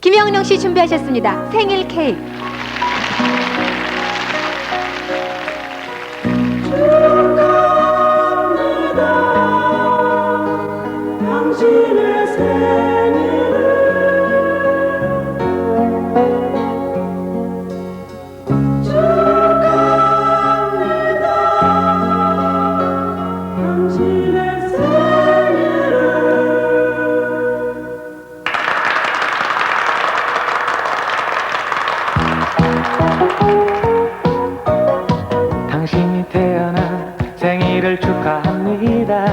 김영룡 씨 준비하셨습니다. 생일 케이크. 당신의 생일을 당신이 태어난 생일을 축하합니다.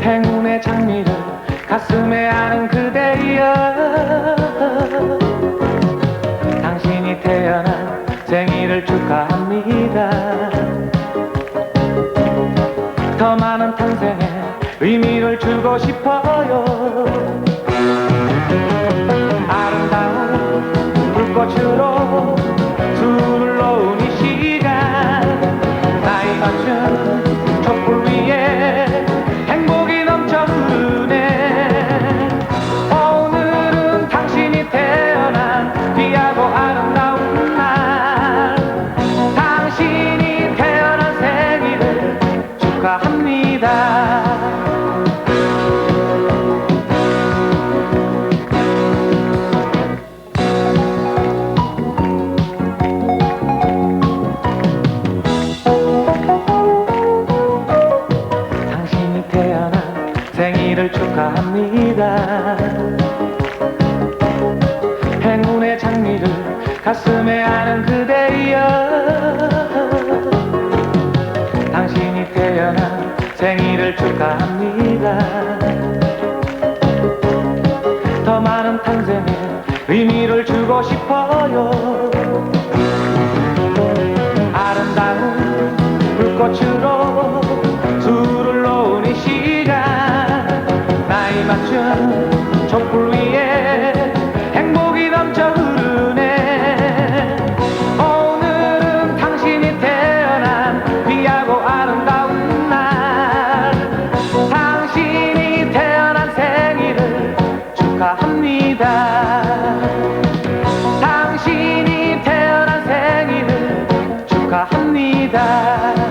행운의 장미를 가슴에 안은 그대여. 당신이 태어난 생일을 축하합니다. 더 많은 탄생에 의미를 주고 싶어요. 생일을 축하합니다. 행운의 장미를 가슴에 안은 그대여. 축하합니다. 더 많은 탄생에 의미를 주고 싶어요. 아름다운 불꽃으로 술을 놓은 이 시간 나이 맞춘 side.